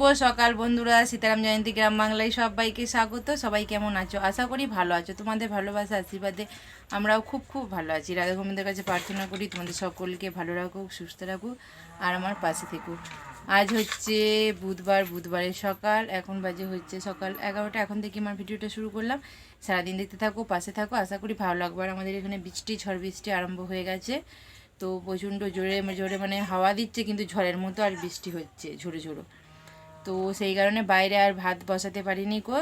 শুভ সকাল বন্ধুরা, সীতারাম জয়ন্তী গ্রাম বাংলায় সবাইকে স্বাগত। সবাই কেমন আছো? আশা করি ভালো আছো। তোমাদের ভালোবাসা, আশীর্বাদে আমরাও খুব খুব ভালো আছি। রাধা গোবিন্দের কাছে প্রার্থনা করি, তোমাদের সকলকে ভালো রাখুক, সুস্থ রাখুক, আর আমার পাশে থেকুক আজ হচ্ছে বুধবার, বুধবারের সকাল। এখন বাজে হচ্ছে সকাল এগারোটা। এখন থেকে আমার ভিডিওটা শুরু করলাম। সারাদিন দেখতে থাকো, পাশে থাকো। আশা করি ভালো লাগবে। আর আমাদের এখানে বৃষ্টি, ঝড় বৃষ্টি আরম্ভ হয়ে গেছে। তো প্রচণ্ড জোরে জোরে মানে হাওয়া দিচ্ছে, কিন্তু ঝড়ের মতো আর বৃষ্টি হচ্ছে, ঝোড়ো ঝোড়ো। তো সেই কারণে বাইরে আর ভাত বসাতে পারিনি কো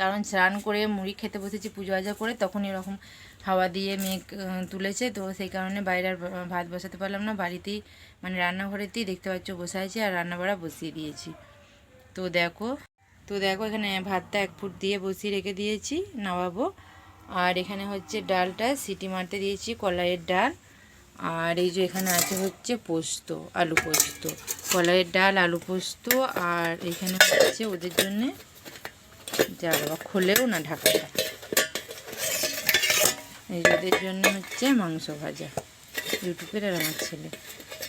কারণ স্নান করে মুড়ি খেতে বসেছি, পুজো আজা করে তখন এরকম হাওয়া দিয়ে মেঘ তুলেছে। তো সেই কারণে বাইরে আর ভাত বসাতে পারলাম না। বাড়িতেই মানে রান্নাঘরেতেই দেখতে পাচ্ছ বসে আছি আর রান্না বাড়া বসিয়ে দিয়েছি। তো দেখো তো দেখো এখানে ভাতটা এক ফুট দিয়ে বসিয়ে রেখে দিয়েছি, নামাবো। আর এখানে হচ্ছে ডালটা সিটি মারতে দিয়েছি, কলাইয়ের ডাল। আর এই যে এখানে আছে হচ্ছে পোস্ত, আলু পোস্ত। কলাইয়ের ডাল, আলু পোস্ত, আর এখানে হচ্ছে ওদের জন্যে যা বাবা, খোলেও না ঢাকাটা। এই ওদের জন্য হচ্ছে মাংস ভাজা। ইউটিউবের আর আমার ছেলে।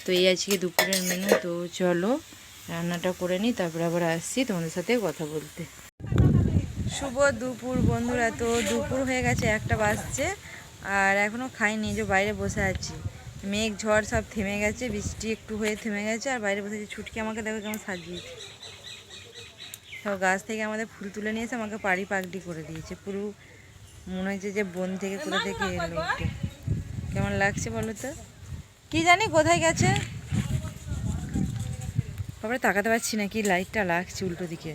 তো এই আজকে দুপুরের মেনু তো চলো রান্নাটা করে নিই, তারপর আবার আসছি তোমাদের সাথে কথা বলতে। শুভ দুপুর বন্ধুরা, তো দুপুর হয়ে গেছে, একটা বাজছে, আর এখনও খাইনি যে বাইরে বসে আছি। মেঘ ঝড় সব থেমে গেছে বৃষ্টি একটু হয়ে থেমে গেছে আর বাইরে বসে আছি ছুটকি আমাকে দেখো কেমন সাজিয়েছে। সব গাছ থেকে আমাদের ফুল তুলে নিয়েছে আমাকে পাড়ি পাকড়ি করে দিয়েছে। পুরো মনে হচ্ছে যে বন থেকে কোথা থেকে এলো। কেমন লাগছে বলো তো? কি জানি কোথায় গেছে? তারপরে তাকাতে পারছি না কি লাইটটা লাগছে উল্টো দিকে।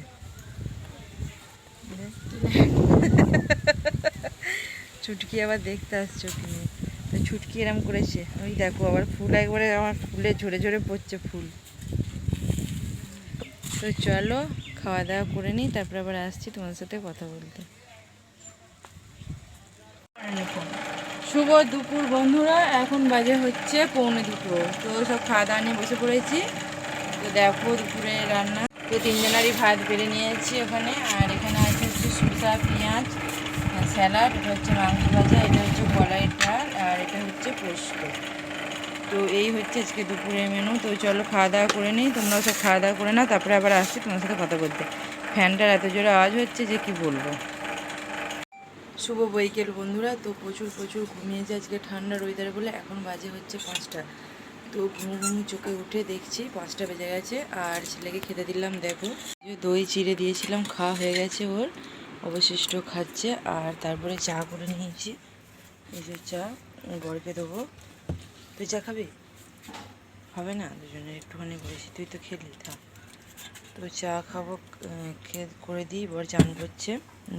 ছুটকি আবার দেখতে আসছো কি তো ছুটকি এরম করেছে। ওই দেখো, আবার ফুল একবারে আমার ফুলে ঝরে ঝরে পড়ছে ফুল। তো চলো, খাওয়া দাওয়া করে নিই, তারপর আবার আসছি তোমাদের সাথে কথা বলতে। শুভ দুপুর বন্ধুরা, এখন বাজে হচ্ছে পৌনে দুটো। তো সব খাওয়া দাওয়া নিয়ে বসে পড়েছি। তো দেখো দুপুরে রান্না। তো তিনজনারই ভাত বেড়ে নিয়েছি ওখানে। আর এখানে আছে হচ্ছে শসা পেঁয়াজ স্যালাড, এটা হচ্ছে মাংস ভাজা, এটা হচ্ছে কলাইয়ের ডাল আর এটা হচ্ছে পোস্ত তো এই হচ্ছে আজকে দুপুরের মেনু তো চলো খাওয়া দাওয়া করে নিই। তোমরাও সব খাওয়া দাওয়া করে নাও, তারপরে আবার আসছি তোমার সাথে কথা বলতে। ফ্যানটার এত জোরে আওয়াজ হচ্ছে যে কি বলব? শুভ বৈকেল বন্ধুরা। তো প্রচুর প্রচুর ঘুমিয়েছে আজকে ঠান্ডার ওয়েদার বলে। এখন বাজে হচ্ছে পাঁচটা। তো ঘুম ঘুম চোখে উঠে দেখছি পাঁচটা বেজে গেছে। আর ছেলেকে খেতে দিলাম, দেখো। যে দই চিড়ে দিয়েছিলাম, খাওয়া হয়ে গেছে ওর। অবশিষ্ট খাচ্ছে। আর তারপরে চা করে নিয়েছি। এই যে চা গড়কে দেবো। তুই চা খাবি? হবে না, দুজনে একটুখানি করেছি তুই তো খেলি, থাক। তো চা খাব খেয়ে করে দিই বর চান করছে,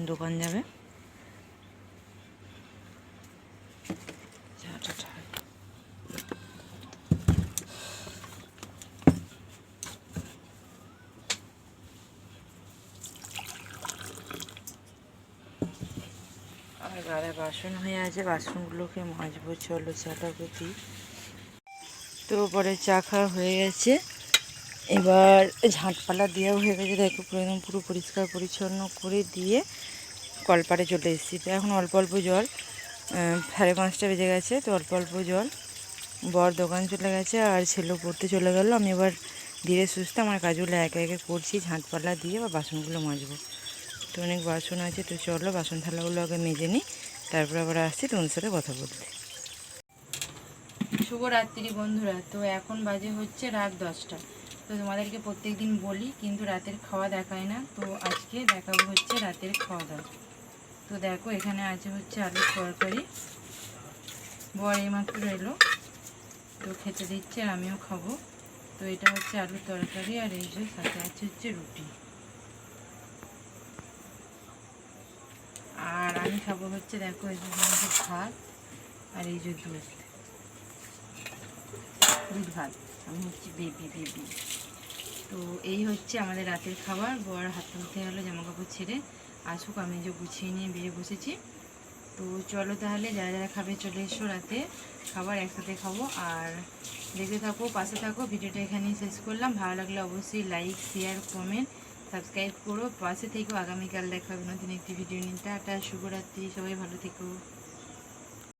দোকান যাবে। আর গাড়ে বাসন হয়ে আছে, বাসনগুলোকে মাজবো, চলো চাটা প্রতি তো পরে চা খাওয়া হয়ে গেছে। এবার ঝাঁটপালা দেওয়াও হয়ে গেছে, দেখো একদম পুরো পরিষ্কার পরিচ্ছন্ন করে দিয়ে কলপাড়ে চলে এসেছি। তো এখন অল্প অল্প জল সাড়ে পাঁচটা বেজে গেছে, তো অল্প অল্প জল। বর দোকান চলে গেছে আর ছেলে পড়তে চলে গেল। আমি এবার ধীরে সুস্থে আমার কাজগুলো একে একে করছি, ঝাঁটপালা দিয়ে বা বাসনগুলো মাজবো। তো অনেক বাসন আছে, তো চলো বাসন থালাগুলো আগে মেজে নিই, তারপর আবার আসছি তোমাদের সাথে কথা বলতে। শুভরাত্রি বন্ধুরা। তো এখন বাজে হচ্ছে রাত দশটা। তো তোমাদেরকে প্রত্যেক দিন বলি, কিন্তু রাতের খাওয়া দেখায় না। তো আজকে দেখাবো হচ্ছে রাতের খাওয়া দাওয়া। তো দেখো, এখানে আছে হচ্ছে আলুর তরকারি। বর এইমাত্র এলো। তো খেতে দিচ্ছে আর আমিও খাব। তো এটা হচ্ছে আলুর তরকারি আর এই যে সাথে আছে হচ্ছে রুটি। আর আমি খাব হচ্ছে দেখো এই যে ভাত আর এই যে দুধ। দুধ ভাত। আমি হচ্ছে বেবি বেবি তো এই হচ্ছে আমাদের রাতের খাবার। বর হাত গেলো জামা কাপড় ছেড়ে আসুক, আমি যে গুছিয়ে নিয়ে বেরিয়ে বসেছি। তো চলো তাহলে, যারা যারা খাবে চলে এসো রাতে। খাবার একসাথে খাব। আর দেখতে থাকো, পাশে থাকো। ভিডিওটা এখানেই শেষ করলাম। ভালো লাগলে অবশ্যই লাইক শেয়ার কমেন্ট সাবস্ক্রাইব করো। পাশে থেকেও আগামীকাল দেখা হবে নতুন একটি ভিডিও নিতে একটা শুভরাত্রি। সবাই ভালো থেকো।